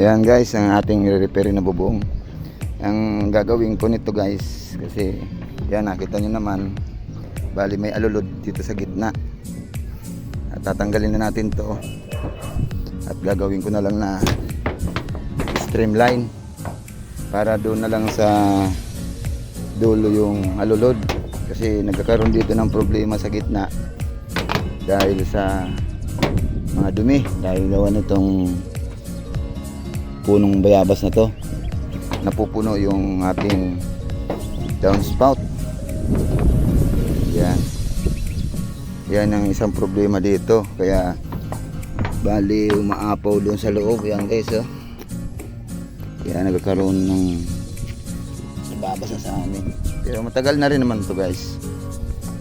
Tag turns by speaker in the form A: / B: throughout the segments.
A: Ayan guys, ang ating repair na bubong. Ang gagawin ko nito guys, kasi yan nakita nyo naman, bali may alulod dito sa gitna. At tatanggalin na natin to. At gagawin ko na lang na streamline para doon na lang sa dulo yung alulod kasi nagkakaroon dito ng problema sa gitna dahil sa mga dumi dahil gawa nitong punong bayabas na to. Napupuno yung ating downspout yan. Yan ang isang problema dito. Kaya bali umaapaw doon sa loob. Yan guys oh. Kaya nagkakaroon ng nababasa sa amin. Pero matagal na rin naman to guys.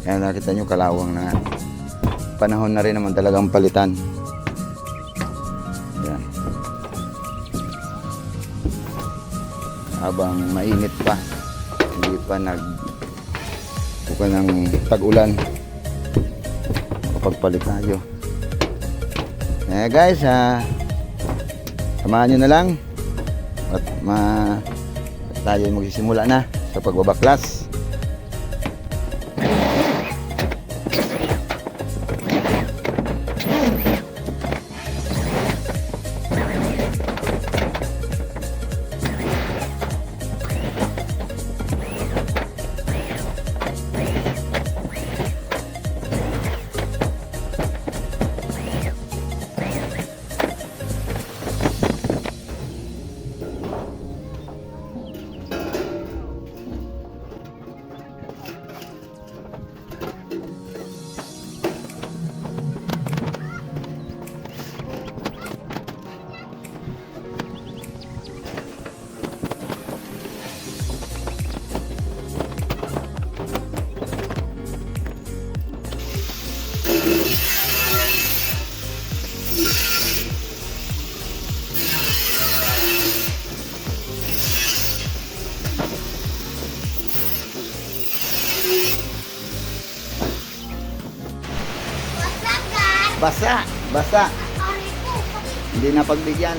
A: Kaya nakita nyo kalawang na. Panahon na rin naman talagang palitan. Yan habang mainit pa. Hindi pa nag buka ng tag-ulan. Kapagpalit tayo. Eh guys ah samahan nyo na lang. At ma tayo magsisimula na sa pagbabaklas basa basa. Hindi na pagbigyan